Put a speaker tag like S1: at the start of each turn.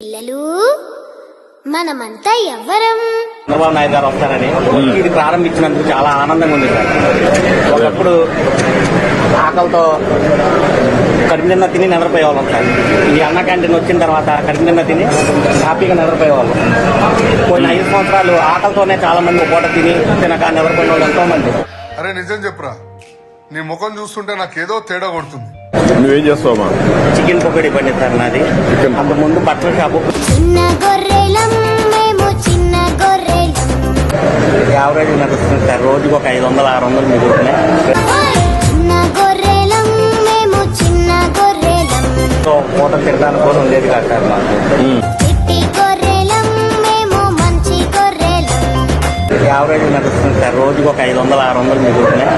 S1: పిల్లలు మనమంతా ఎవ్వరం.
S2: చంద్రబాబు నాయుడు గారు వస్తారని. ఇది ప్రారంభించినందుకు చాలా ఆనందంగా ఉంది సార్. ఒకప్పుడు ఆకలితో కడుపు నిన్న తిని నిద్రపోయేవాళ్ళం సార్. ఈ అన్న క్యాంటీన్ వచ్చిన తర్వాత కడుపు నిన్న తిని హ్యాపీగా నిద్రపోయేవాళ్ళం. కొన్ని ఐదు సంవత్సరాలు ఆకలితోనే చాలా మంది పూట తిని తినక నిద్రపోయిన వాళ్ళు ఎంతో మంది
S3: అరే నిజం చెప్పురా. నీ ముఖం చూస్తుంటే నాకేదో తేడా కొడుతుంది.
S4: నువ్వేం చేస్తావమ్మా
S2: చికెన్ పొగడి బండి సార్ నాది అంత ముందు బట్టల షాపు.
S1: చిన్న గొర్రెలం మేము చిన్న గొర్రెలం.
S2: యావరేజ్ నడుస్తుంది సార్. రోజుకి ఒక ఐదు వందలు ఆరు వందలు మిగులుతున్నాయి పూట తినడానికి కూడా ఉండేది కాదు సార్ మాకు.
S1: చిట్టి గొర్రెలం మేము మంచి గొర్రెలం.
S2: యావరేజ్ నడుస్తుంది సార్. రోజుకి ఒక ఐదు వందలు ఆరు వందలు మిగులుతున్నాయి